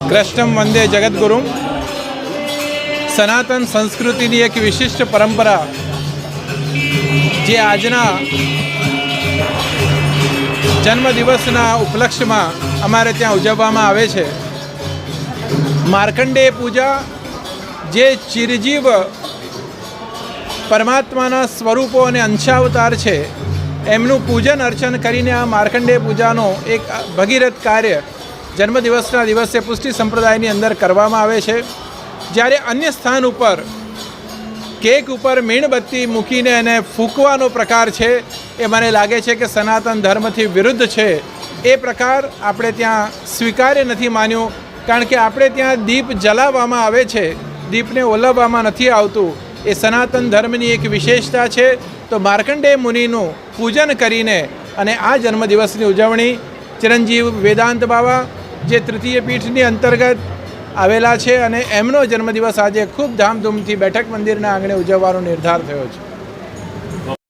કૃષ્ણમ વંદે જગદગુરુ. સનાતન સંસ્કૃતિની એક વિશિષ્ટ પરંપરા જે આજના જન્મદિવસના ઉપલક્ષ્યમાં અમારે ત્યાં ઉજવવામાં આવે છે. માર્કંડેય પૂજા જે ચિરજીવ પરમાત્માના સ્વરૂપો અને અંશાવતાર છે, એમનું પૂજન અર્ચન કરીને આ માર્કંડેય પૂજાનો એક ભગીરથ કાર્ય જન્મદિવસના દિવસે પુષ્ટિ સંપ્રદાયની અંદર કરવામાં આવે છે. જ્યારે અન્ય સ્થાન ઉપર કેક ઉપર મીણબત્તી મૂકીને એને ફૂંકવાનો પ્રકાર છે, એ મને લાગે છે કે સનાતન ધર્મથી વિરુદ્ધ છે. એ પ્રકાર આપણે ત્યાં સ્વીકાર્ય નથી માન્યો, કારણ કે આપણે ત્યાં દીપ જલાવવામાં આવે છે. દીપને ઓલવવામાં નથી આવતું. એ સનાતન ધર્મની એક વિશેષતા છે. તો માર્કંડેય મુનિનું પૂજન કરીને અને આ જન્મદિવસની ઉજવણી ચિરંજીવ વેદાંત બાબા જે તૃતીય પીઠની અંતર્ગત આવેલા છે અને એમનો જન્મદિવસ આજે ખૂબ ધામધૂમથી બેઠક મંદિરના આંગણે ઉજવવાનો નિર્ધાર થયો છે.